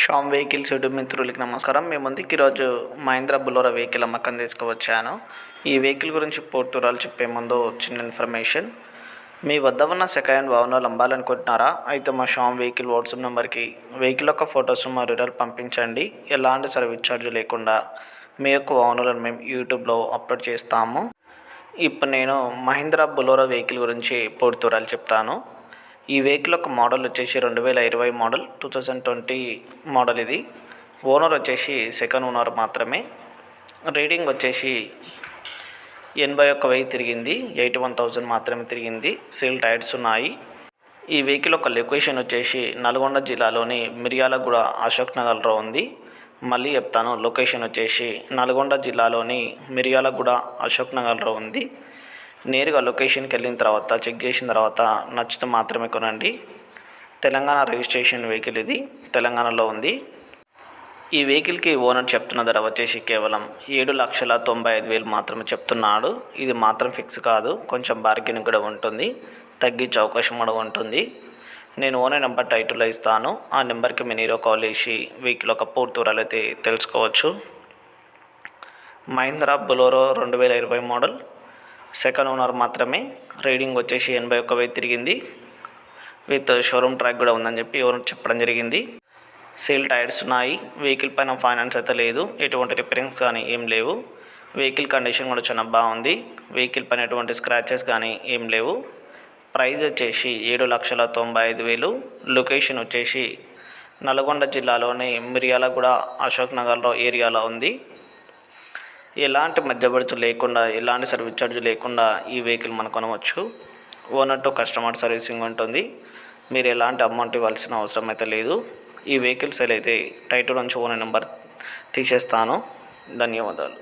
Sam vehicles YouTube మిత్రులకి నమస్కారం. మేము ముందుకు ఈరోజు మహీంద్ర బులోరా వెహికల్ అమ్మకం తీసుకువచ్చాను. ఈ వెహికల్ గురించి పూర్తురాలు చెప్పే ముందు చిన్న ఇన్ఫర్మేషన్. మీ వద్ద ఉన్న సెకండ్ వాహనాలు అమ్మాలనుకుంటున్నారా అయితే మా షామ్ వెహికల్ వాట్సాప్ నెంబర్కి వెహికల్ యొక్క ఫొటోస్ మా రిడర్ పంపించండి. ఎలాంటి సర్వీస్ ఛార్జ్ లేకుండా మీ యొక్క వాహనాలను మేము యూట్యూబ్లో అప్లోడ్ చేస్తాము. ఇప్పుడు నేను మహీంద్రా బులోరా వెహికల్ గురించి పూర్తురాలు చెప్తాను. ఈ వెహికల్ యొక్క మోడల్ వచ్చేసి రెండు వేల ఇరవై model two thousand twenty model ఇది. ఓనర్ వచ్చేసి సెకండ్ ఓనర్ మాత్రమే. రీడింగ్ వచ్చేసి ఎనభై ఒక్క వెయ్యి తిరిగింది ఎయిటీ వన్ థౌజండ్ మాత్రమే తిరిగింది. సీల్ టైర్స్ ఉన్నాయి. ఈ వెహికల్ యొక్క లొకేషన్ వచ్చేసి నల్గొండ జిల్లాలోని మిర్యాలగూడ అశోక్ నగర్లో ఉంది. మళ్ళీ చెప్తాను లొకేషన్ వచ్చేసి నల్గొండ జిల్లాలోని మిర్యాలగూడ అశోక్ నగర్లో ఉంది. నేరుగా లొకేషన్కి వెళ్ళిన తర్వాత చెక్ చేసిన తర్వాత నచ్చితే మాత్రమే కొనండి. తెలంగాణ రిజిస్ట్రేషన్ వెహికల్ ఇది తెలంగాణలో ఉంది. ఈ వెహికల్కి ఓనర్ చెప్తున్న ధర వచ్చేసి కేవలం ఏడు లక్షల తొంభై ఐదు వేలు మాత్రమే చెప్తున్నాడు. ఇది మాత్రం ఫిక్స్ కాదు కొంచెం బార్గెన్ కూడా ఉంటుంది తగ్గించే అవకాశం కూడా ఉంటుంది. నేను ఓనర్ నెంబర్ టైటిల్లో ఇస్తాను ఆ నెంబర్కి మీరు కాల్ చేసి వెహికల్ ఒక పూర్తి వివరాలు అయితే తెలుసుకోవచ్చు. మహీంద్రా బొలోరో రెండు వేల ఇరవై మోడల్ సెకండ్ ఓనర్ మాత్రమే రీడింగ్ వచ్చేసి ఎనభై ఒక్క వెయ్యి తిరిగింది. విత్ షోరూమ్ ట్రాక్ కూడా ఉందని చెప్పి ఓనర్ చెప్పడం జరిగింది. సేల్ టైర్స్ ఉన్నాయి. వెహికల్ పైన ఫైనాన్స్ అయితే లేదు. ఎటువంటి రిపేరింగ్స్ కానీ ఏం లేవు. వెహికల్ కండిషన్ కూడా చాలా బాగుంది. వెహికల్ పైన ఎటువంటి స్క్రాచెస్ కానీ ఏం లేవు. ప్రైస్ వచ్చేసి ఏడు లక్షల తొంభై ఐదు వేలు. లొకేషన్ వచ్చేసి నల్గొండ జిల్లాలోని మిర్యాలగూడ అశోక్ నగర్లో ఏరియాలో ఉంది. ఎలాంటి మధ్యవర్తులు లేకుండా ఎలాంటి సర్వీస్ ఛార్జ్ లేకుండా ఈ వెహికల్ మనం కొనవచ్చు. ఓనర్ టు కస్టమర్ సర్వీసింగ్ ఉంటుంది. మీరు ఎలాంటి అమౌంట్ ఇవ్వాల్సిన అవసరం అయితే లేదు. ఈ వెహికల్ సేల్ అయితే టైటిల్ నుంచి ఓనర్ నెంబర్ తీసేస్తాను. ధన్యవాదాలు.